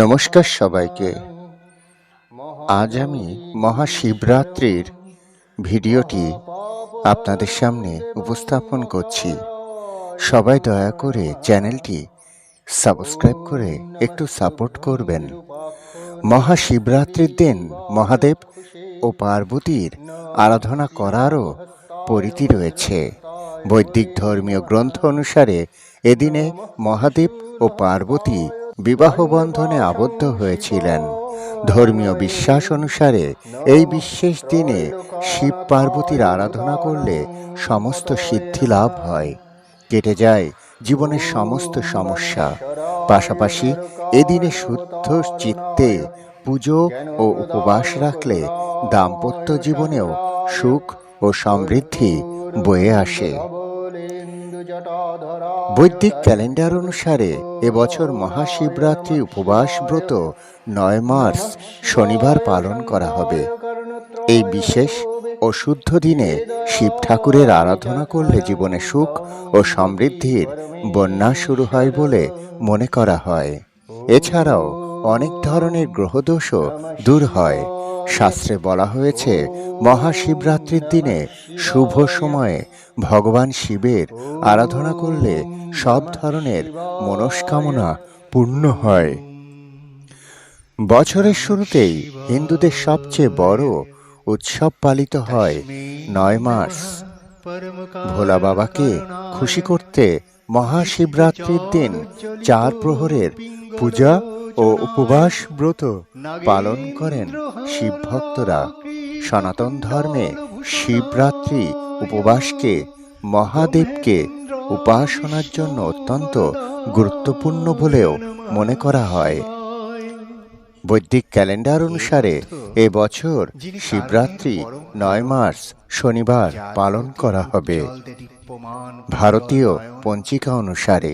নমস্কার সবাইকে। আজ আমি মহাশিবরাত্রির ভিডিওটি আপনাদের সামনে উপস্থাপন করছি। সবাই দয়া করে চ্যানেলটি সাবস্ক্রাইব করে একটু সাপোর্ট করবেন। মহাশিবরাত্রির দিন মহাদেব ও পার্বতীর আরাধনা করারও পরিধি রয়েছে। বৈদিক ধর্মীয় গ্রন্থ অনুসারে এদিনে মহাদেব ও পার্বতী বিবাহ বন্ধনে আবদ্ধ হয়েছিলেন। ধর্মীয় বিশ্বাস অনুসারে এই বিশেষ দিনে শিব পার্বতীর আরাধনা করলে সমস্ত সিদ্ধি লাভ হয়, কেটে যায় জীবনের সমস্ত সমস্যা। পাশাপাশি এদিনে শুদ্ধ চিত্তে পুজো ও উপবাস রাখলে দাম্পত্য জীবনেও সুখ ও সমৃদ্ধি বয়ে আসে। বৈদিক ক্যালেন্ডার অনুসারে এবছর মহাশিবরাত্রি উপবাস ব্রত নয় মার্চ শনিবার পালন করা হবে। এই বিশেষ ও শুদ্ধ দিনে শিব ঠাকুরের আরাধনা করলে জীবনে সুখ ও সমৃদ্ধির বন্যা শুরু হয় বলে মনে করা হয়। এছাড়াও অনেক ধরনের গ্রহদোষও দূর হয়। শাস্ত্রে বলা হয়েছে, মহাশিবরাত্রির দিনে শুভ সময়ে ভগবান শিবের আরাধনা করলে সব ধরনের মনস্কামনা পূর্ণ হয়। বছরের শুরুতেই হিন্দুদের সবচেয়ে বড় উৎসব পালিত হয় নয় মাস ভোলা বাবাকে খুশি করতে মহাশিবরাত্রির দিন চার প্রহরের পূজা ও উপবাস ব্রত পালন করেন শিব ভক্তরা। সনাতন ধর্মে শিবরাত্রি উপবাসকে, মহাদেবকে উপাসনার জন্য অত্যন্ত গুরুত্বপূর্ণ বলেও মনে করা হয়। বৈদিক ক্যালেন্ডার অনুসারে এ বছর শিবরাত্রি নয় মার্চ শনিবার পালন করা হবে। ভারতীয় পঞ্জিকা অনুসারে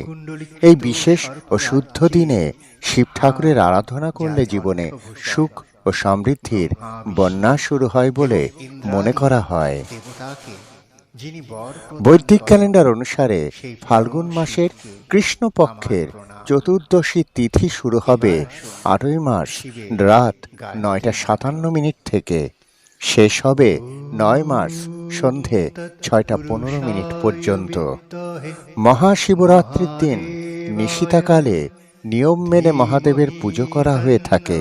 এই বিশেষ ও শুদ্ধ দিনে শিব ঠাকুরের আরাধনা করলে জীবনে সুখ ও সমৃদ্ধির বন্যা শুরু হয় বলে মনে করা হয়। বৈদিক ক্যালেন্ডার অনুসারে ফাল্গুন মাসের কৃষ্ণপক্ষের চতুর্দশী তিথি শুরু হবে আটই মাস রাত নয়টা সাতান্ন মিনিট থেকে। শেষ হবে নয় মার্চ সন্ধে ছয়টা পনেরো মিনিট পর্যন্ত। মহাশিবরাত্রির দিন নিশিতাকালে নিয়ম মেনে মহাদেবের পুজো করা হয়ে থাকে।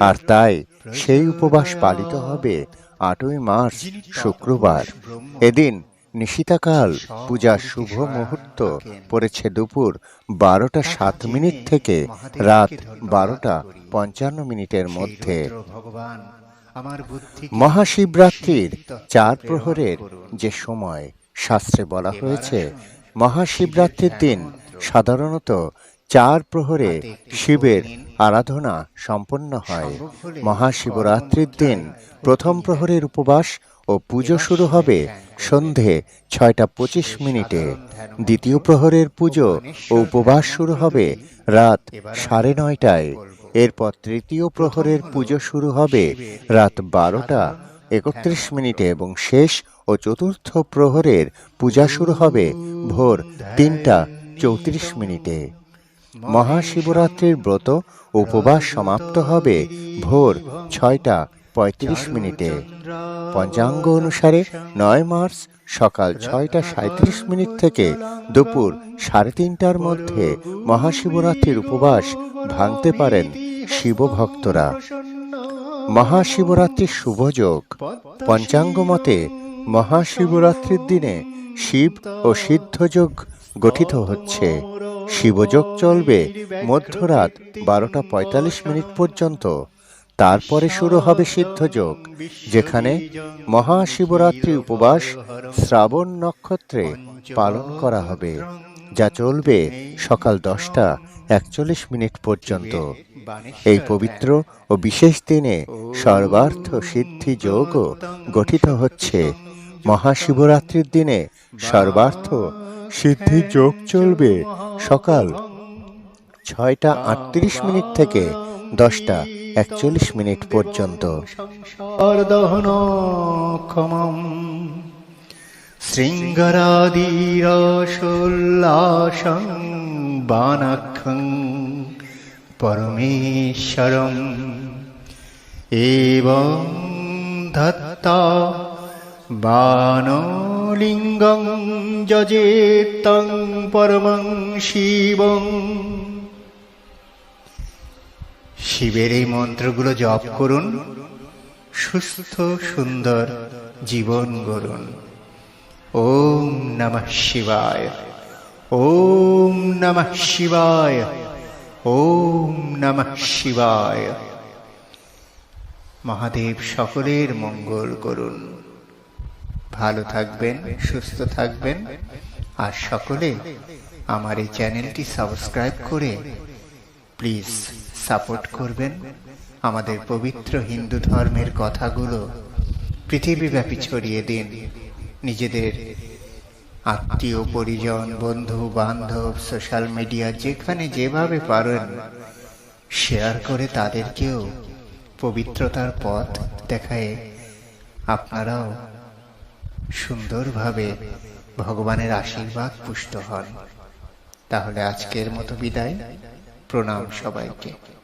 আর তাই সেই উপবাস পালিত হবে আটই মার্চ শুক্রবার। এদিন নিশিতাকাল পূজার শুভ মুহূর্ত পড়েছে দুপুর বারোটা সাত মিনিট থেকে রাত বারোটা পঞ্চান্ন মিনিটের মধ্যে। মহাশিবরাত্রির চার প্রহরের যে সময় শাস্ত্রে বলা হয়েছে মহাশিবরাত্রির দিন সাধারণত চার প্রহরে শিবের আরাধনা সম্পন্ন হয়। মহাশিবরাত্রির দিন প্রথম প্রহরের উপবাস ও পুজো শুরু হবে সন্ধে ছয়টা পঁচিশ মিনিটে। দ্বিতীয় প্রহরের পুজো ও উপবাস শুরু হবে রাত সাড়ে নয়টায়। এরপর তৃতীয় প্রহরের পুজো শুরু হবে রাত বারোটা একত্রিশ মিনিটে এবং শেষ ও চতুর্থ প্রহরের পূজা শুরু হবে ভোর তিনটা চৌত্রিশ মিনিটে। মহাশিবরাত্রির ব্রত উপবাস সমাপ্ত হবে ভোর ছয়টা পঁয়ত্রিশ মিনিটে। পঞ্চাঙ্গ অনুসারে নয় মার্চ সকাল ছয়টা সাঁত্রিশ মিনিট থেকে দুপুর সাড়ে তিনটার মধ্যে মহাশিবরাত্রির উপবাস ভাঙতে পারেন শিবভক্তরা। মহাশিবরাত্রির শুভযোগ পঞ্চাঙ্গ মতে মহাশিবরাত্রির দিনে শিব ও সিদ্ধযোগ গঠিত হচ্ছে। শিবযোগ চলবে মধ্যরাত বারোটা পঁয়তাল্লিশ মিনিট পর্যন্ত। তারপরে শুরু হবে সিদ্ধযোগ, যেখানে মহাশিবরাত্রি উপবাস শ্রাবণ নক্ষত্রে পালন করা হবে, যা চলবে সকাল দশটা একচল্লিশ মিনিট পর্যন্ত। এই পবিত্র ও বিশেষ দিনে সর্বার্থ সিদ্ধি যোগও গঠিত হচ্ছে। মহাশিবরাত্রির দিনে সর্বার্থ সিদ্ধি যোগ চলবে সকাল ছয়টা আটত্রিশ মিনিট থেকে দশটা একচল্লিশ মিনিট পর্যন্ত। শৃঙ্গরাদিরসোল্লাসং বানাক্ষং পরমেশ্বরম। এবং ধত্তা বানলিঙ্গং যজেত্তং পরমং শিবং। শিবের এই মন্ত্রগুলো জপ করুন। সুস্থ, সুন্দর জীবন গড়ুন। ওম নমঃ শিবায়। ওম নমঃ শিবায়। ওম নমঃ শিবায়। মহাদেব সকলের মঙ্গল করুন। ভালো থাকবেন, সুস্থ থাকবেন। আর সকলে আমার এই চ্যানেলটি সাবস্ক্রাইব করে প্লিজ সাপোর্ট করবেন। আমাদের পবিত্র হিন্দু ধর্মের কথাগুলো পৃথিবীব্যাপী ছড়িয়ে দিন। নিজেদের আত্মীয়, পরিজন, বন্ধু, বান্ধব, সোশ্যাল মিডিয়া, যেখানে যেভাবে পারেন, শেয়ার করে তাদেরকেও পবিত্রতার পথ দেখায় আপনারাও সুন্দরভাবে ভগবানের আশীর্বাদ পুষ্ট হন। তাহলে আজকের মতো বিদায়। প্রণাম সবাইকে।